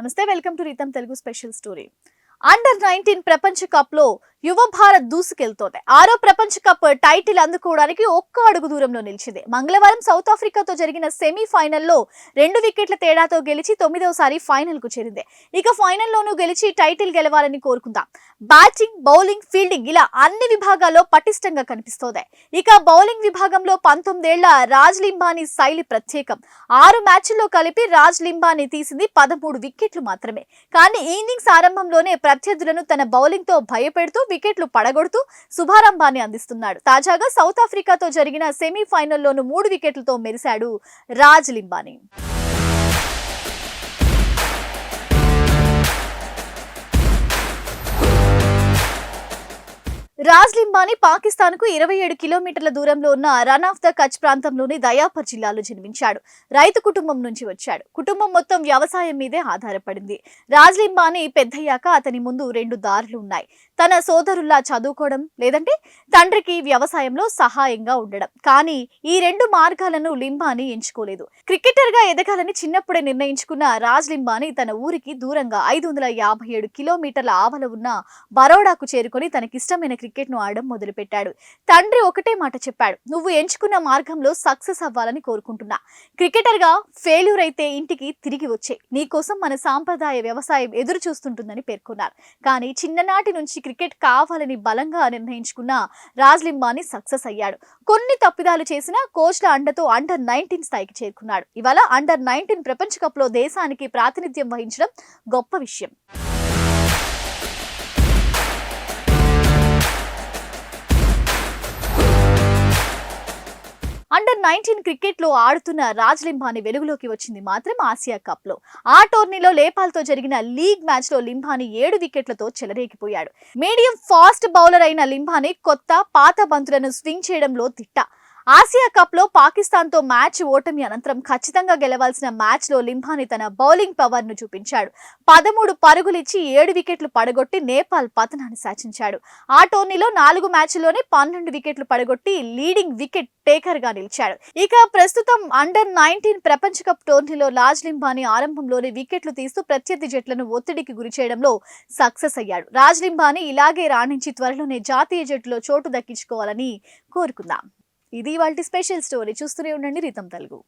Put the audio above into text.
నమస్తే welcome to Ritam Telugu special story. Under nineteen ప్రపంచ కప్లో యువ భారత్ దూసుకెళ్తోంది. ఆరో ప్రపంచ కప్ టైటిల్ అందుకోవడానికి ఒక్క అడుగు దూరంలో నిలిచింది. మంగళవారం సౌత్ ఆఫ్రికాతో జరిగిన సెమీ ఫైనల్లో రెండు వికెట్ల తేడాతో గెలిచి తొమ్మిదవసారి ఫైనల్కు చేరింది. ఇక ఫైనల్లోనూ గెలిచి టైటిల్ గెలవాలని కోరుకుందాం. బ్యాటింగ్ బౌలింగ్ ఫీల్డింగ్ ఇలా అన్ని విభాగాల్లో పటిష్టంగా కనిపిస్తోంది. ఇక బౌలింగ్ విభాగంలో పంతొమ్మిదేళ్ళ రాజ్ లింబానీ శైలి ప్రత్యేకం. ఆరు మ్యాచ్ల్లో కలిపి రాజ్ లింబానీ తీసింది పదమూడు వికెట్లు మాత్రమే. కానీ ఈ ఇన్నింగ్స్ ఆరంభంలోనే ప్రత్యర్థులను తన బౌలింగ్తో భయపెడుతూ వికెట్లు పడగొడుతూ శుభారంభాన్ని అందిస్తున్నాడు. తాజాగా సౌత్ ఆఫ్రికాతో జరిగిన సెమీ ఫైనల్లోనూ మూడు వికెట్లతో మెరిశాడు రాజ్ లింబానీ. రాజ్లింబాని పాకిస్తాన్కు ఇరవై ఏడు కిలోమీటర్ల దూరంలో ఉన్న రన్ ఆఫ్ ద కచ్ ప్రాంతంలోని దయాపర్ జిల్లాలో జన్మించాడు. రైతు కుటుంబం నుంచి వచ్చాడు. కుటుంబం మొత్తం వ్యవసాయం మీదే ఆధారపడింది. రాజ్లింబాని పెద్దయ్యాక అతని ముందు రెండు దారులు ఉన్నాయి. తన సోదరుల్లా చదువుకోవడం లేదంటే తండ్రికి వ్యవసాయంలో సహాయంగా ఉండడం. కానీ ఈ రెండు మార్గాలను లింబాని ఎంచుకోలేదు. క్రికెటర్గా ఎదగాలని చిన్నప్పుడే నిర్ణయించుకున్న రాజ్ లింబాని తన ఊరికి దూరంగా ఐదు వందల యాభై ఏడు కిలోమీటర్ల ఆవల ఉన్న బరోడాకు చేరుకొని తనకిష్టమైన క్రికెట్ను ఆడడం మొదలుపెట్టాడు. తండ్రి ఒకటే మాట చెప్పాడు నువ్వు ఎంచుకున్న మార్గంలో సక్సెస్ అవ్వాలని కోరుకుంటున్నా. క్రికెటర్గా ఫెయిల్యూర్ అయితే ఇంటికి తిరిగి వచ్చే. నీకోసం మన సాంప్రదాయ వ్యవసాయం ఎదురు చూస్తుంటుందని పేర్కొన్నారు. కానీ చిన్ననాటి నుంచి క్రికెట్ కావాలని బలంగా నిర్ణయించుకున్న రాజ్లింబాని సక్సెస్ అయ్యాడు. కొన్ని తప్పిదాలు చేసిన కోచ్ల అండతో అండర్ నైన్టీన్ స్థాయికి చేరుకున్నాడు. ఇవాళ అండర్ నైన్టీన్ ప్రపంచ కప్లో దేశానికి ప్రాతినిధ్యం వహించడం గొప్ప విషయం. అండర్ నైన్టీన్ క్రికెట్లో ఆడుతున్న రాజ్లింబాని వెలుగులోకి వచ్చింది మాత్రం ఆసియా కప్లో ఆ టోర్నీలో లేపాల్తో జరిగిన లీగ్ మ్యాచ్లో ఏడు వికెట్లతో చెలరేగిపోయాడు. మీడియం ఫాస్ట్ బౌలర్ అయిన లింబాని కొత్త పాత బంతులను స్వింగ్ చేయడంలో తిట్ట. ఆసియా కప్లో పాకిస్తాన్తో మ్యాచ్ ఓటమి అనంతరం ఖచ్చితంగా గెలవాల్సిన మ్యాచ్లో తన బౌలింగ్ పవర్ను చూపించాడు. పదమూడు పరుగులిచ్చి ఏడు వికెట్లు పడగొట్టి నేపాల్ పతనాన్ని శాసించాడు ఆ టోర్నీలో నాలుగు మ్యాచ్ల్లోనే పన్నెండు వికెట్లు పడగొట్టి లీడింగ్ వికెట్ టేకర్గా నిలిచాడు. ఇక ప్రస్తుతం అండర్ నైన్టీన్ ప్రపంచ కప్ టోర్నీలో లాజ్ లింబాని ఆరంభంలోనే వికెట్లు తీస్తూ ప్రత్యర్థి జట్లను ఒత్తిడికి గురి చేయడంలో సక్సెస్ అయ్యాడు. రాజ్ లింబాని ఇలాగే రాణించి త్వరలోనే జాతీయ జట్టులో చోటు దక్కించుకోవాలని కోరుకుందాం. ఇది వాళ్ళ స్పెషల్ స్టోరీ. చూస్తూనే ఉండండి రీతం తెలుగు.